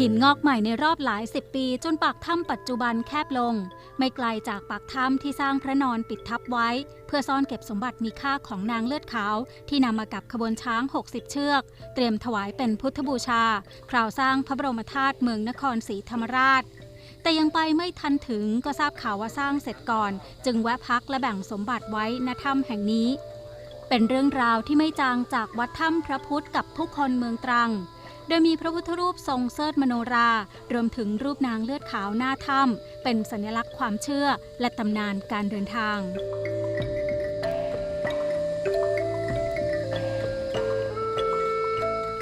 หินงอกใหม่ในรอบหลายสิบปีจนปากถ้ำปัจจุบันแคบลง ไม่ไกลจากปากถ้ำที่สร้างพระนอนปิดทับไว้ เพื่อซ่อนเก็บสมบัติมีค่าของนางเลือดขาว ที่นำมากับขบวนช้าง 60 เชือก เตรียมถวายเป็นพุทธบูชา คราวสร้างพระบรมธาตุเมืองนครศรีธรรมราช แต่ยังไปไม่ทันถึงก็ทราบข่าวว่าสร้างเสร็จก่อน จึงแวะพักและแบ่งสมบัติไว้ณถ้ำแห่งนี้ เป็นเรื่องราวที่ไม่จางจากวัดถ้ำพระพุทธกับผู้คนเมืองตรัง โดยมีพระพุทธรูปทรงเสิร์ชมโนรา รวมถึงรูปนางเลือดขาวหน้าถ้ำเป็นสัญลักษณ์ความเชื่อและตำนานการเดินทาง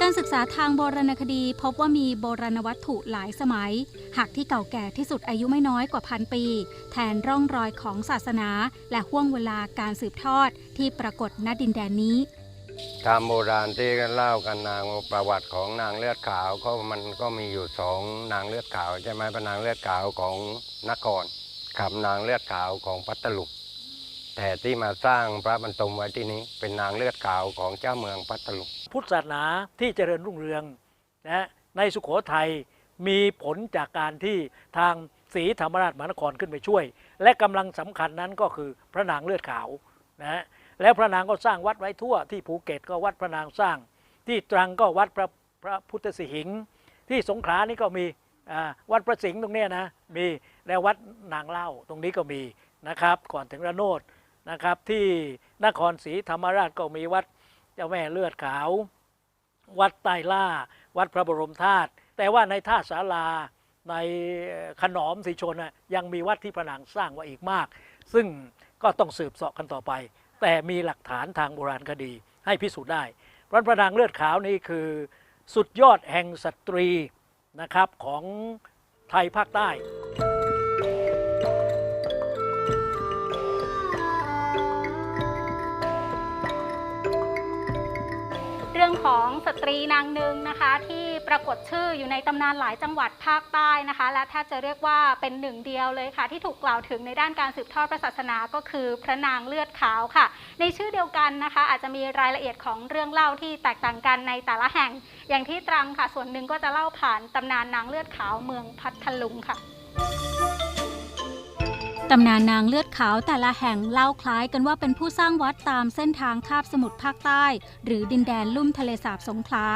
การศึกษาทางโบราณคดีพบว่ามีโบราณวัตถุหลายสมัย หากที่เก่าแก่ที่สุดอายุไม่น้อยกว่าพันปี แทนร่องรอยของศาสนา และห่วงเวลาการสืบทอดที่ปรากฏณดินแดนนี้ ตามโบราณที่กันเล่ากันนางประวัติของนางเลือดขาวก็มันก็มีอยู่สองนางเลือดขาวใช่ไหมเป็นนางเลือดขาวของนครกับนางเลือดขาวของพัทลุงแต่ที่มาสร้างพระบรรทมไว้ที่นี้เป็นนางเลือดขาวของเจ้าเมืองพัทลุงพุทธศาสนาที่เจริญรุ่งเรืองนะในสุโขทัยมีผลจากการที่ทางศรีธรรมราชมหานครขึ้นไปช่วย และกำลังสำคัญนั้นก็คือพระนางเลือดขาวนะแล้วพระนางก็สร้างวัดไว้ทั่ว ที่ภูเก็ตก็วัดพระนางสร้าง ที่ตรังก็วัดพระพระพุทธสิหิงค์ที่สงขลานี่ก็มีวัดพระสิงห์ตรงนี้นะมีแล้ววัดนางเล่าตรงนี้ก็มีนะครับ ก่อนถึงระโนดนะครับ ที่นครศรีธรรมราชก็มีวัดเจ้าแม่เลือดขาว วัดใต้ล่า วัดพระบรมธาตุแต่ว่าในท่าสาราในขนอมสีชนน่ะยังมีวัดที่พระนางสร้างไว้อีกมาก ซึ่งก็ต้องสืบเสาะกันต่อไป แต่มีหลักฐานทางโบราณคดีให้พิสูจน์ได้พระพระนางเลือดขาวนี่คือสุดยอดแห่งสตรีนะครับของไทยภาคใต้เรื่องของสตรีนางหนึ่งนะคะที่ ปรากฏชื่ออยู่ในตำนานหลายจังหวัดภาคใต้นะคะ และถ้าจะเรียกว่าเป็นหนึ่งเดียวเลยค่ะ ที่ถูกกล่าวถึงในด้านการสืบทอดพระศาสนาก็คือพระนางเลือดขาวค่ะ ในชื่อเดียวกันนะคะ อาจจะมีรายละเอียดของเรื่องเล่าที่แตกต่างกันในแต่ละแห่ง อย่างที่ตรังค่ะ ส่วนหนึ่งก็จะเล่าผ่านตำนานนางเลือดขาวเมืองพัทลุงค่ะตำนานนางเลือดขาวแต่ละแห่งเล่าคล้ายกันว่าเป็นผู้สร้างวัดตามเส้นทางคาบสมุทรภาคใต้ หรือดินแดนลุ่มทะเลสาบสงขลา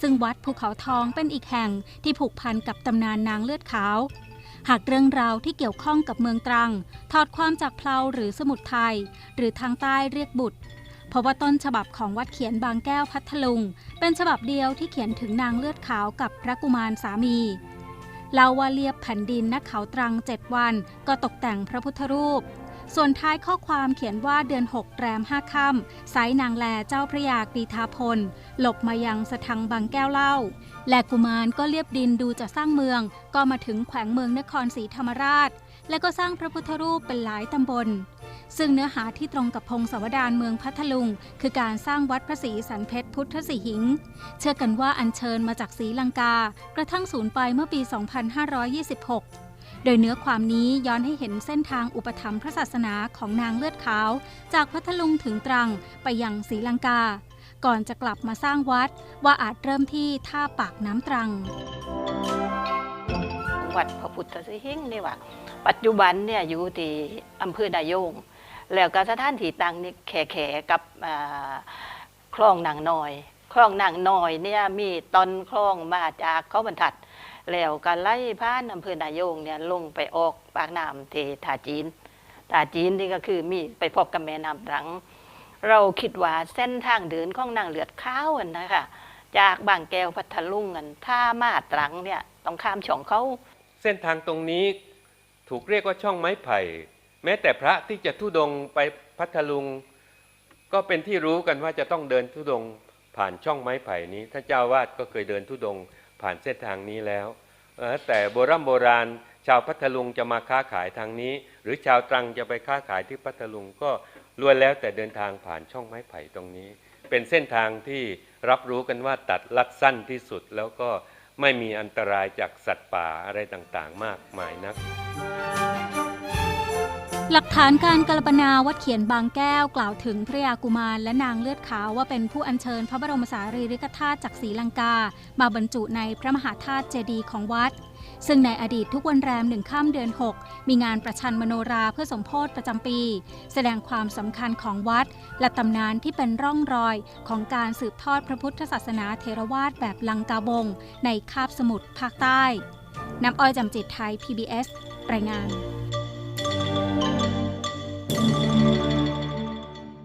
ซึ่งวัดภูเขาทองเป็นอีกแห่งที่ผูกพันกับตำนานนางเลือดขาว หากเรื่องราวที่เกี่ยวข้องกับเมืองตรัง ถอดความจากเพลาหรือสมุทรไทย หรือทางใต้เรียกบุตรเพราะว่าต้นฉบับของวัดเขียนบางแก้วพัทลุง เป็นฉบับเดียวที่เขียนถึงนางเลือดขาวกับพระกุมารสามีเล่าว่าเลียบแผ่นดินนักเขาตรังเจ็ดวันก็ตกแต่งพระพุทธรูป ส่วนท้ายข้อความเขียนว่าเดือน 6 แรมห้าค่ำไซนางแลเจ้าพระยากรีธาพล หลบมายังสทังบางแก้วเล่า และกุมารก็เลียบดินดูจะสร้างเมือง ก็มาถึงแขวงเมืองนครศรีธรรมราช และก็สร้างพระพุทธรูปเป็นหลายตำบล ซึ่งเนื้อหาที่ตรงกับพงศาวดารเมืองพัทลุง คือการสร้างวัดพระศรีสันเพชรพุทธสิหิง เชื่อกันว่าอัญเชิญมาจากศรีลังกา กระทั่งสูญไปเมื่อปี 2526 โดยเนื้อความนี้ย้อนให้เห็นเส้นทางอุปถัมภ์พระศาสนาของนางเลือดขาว จากพัทลุงถึงตรังไปยังศรีลังกา ก่อนจะกลับมาสร้างวัดว่าอาจเริ่มที่ท่าปากน้ำตรัง วัดพระพุทธสิหิงค์นี่ว่าปัจจุบันเนี่ยอยู่ที่อำเภอดายง แล้วก็สถานที่ตั้งนี่แข่แข่กับคลองนางน้อยคลองนางน้อยเนี่ยมีตอนคลองมาจากเขาบรรทัด แล้วก็ไล่ผ่านอำเภอดายงเนี่ยลงไปออกปากน้ำที่ท่าจีนท่าจีนนี่ก็คือมีไปพบกับแม่น้ำตรัง เราคิดว่าเส้นทางเดินของนางเลือดข้าวนะคะจากบางแก้วพัทลุงกันถ้ามาตรังเนี่ยต้องข้ามช่องเขาเส้นทางตรงนี้ถูกเรียกว่าช่องไม้ไผ่ แม้แต่พระที่จะทุดงไปพัทลุง ก็เป็นที่รู้กันว่าจะต้องเดินทุดงผ่านช่องไม้ไผ่นี้ท่านเจ้าวาดก็เคยเดินทุดง ผ่านเส้นทางนี้แล้ว แต่โบราณโบราณ ชาวพัทลุงจะมาค้าขายทางนี้ หรือชาวตรังจะไปค้าขายที่พัทลุงก็ล้วนแล้วแต่เดินทางผ่านช่องไม้ไผ่ตรงนี้ เป็นเส้นทางที่รับรู้กันว่าตัดลัดสั้นที่สุดแล้วก็ไม่มีอันตรายจากสัตว์ป่าอะไรต่างๆ มากมายนัก หลักฐานการกลปนาวัดเขียนบางแก้วกล่าวถึงพระยากุมารและนางเลือดขาวว่าเป็นผู้อัญเชิญพระบรมสารีริกธาตุจากศรีลังกา มาบรรจุในพระมหาธาตุเจดีย์ของวัด ซึ่งในอดีตทุกวันแรมหนึ่งข้ามเดือน 6 มีงานประชันมโนราเพื่อสมโพธิประจำปี แสดงความสำคัญของวัด และตำนานที่เป็นร่องรอยของการสืบทอดพระพุทธศาสนาเทรวาสแบบลังกาบง ในคาบสมุทรภาคใต้น้ำอ้อยจำจิตไทย PBS รายงาน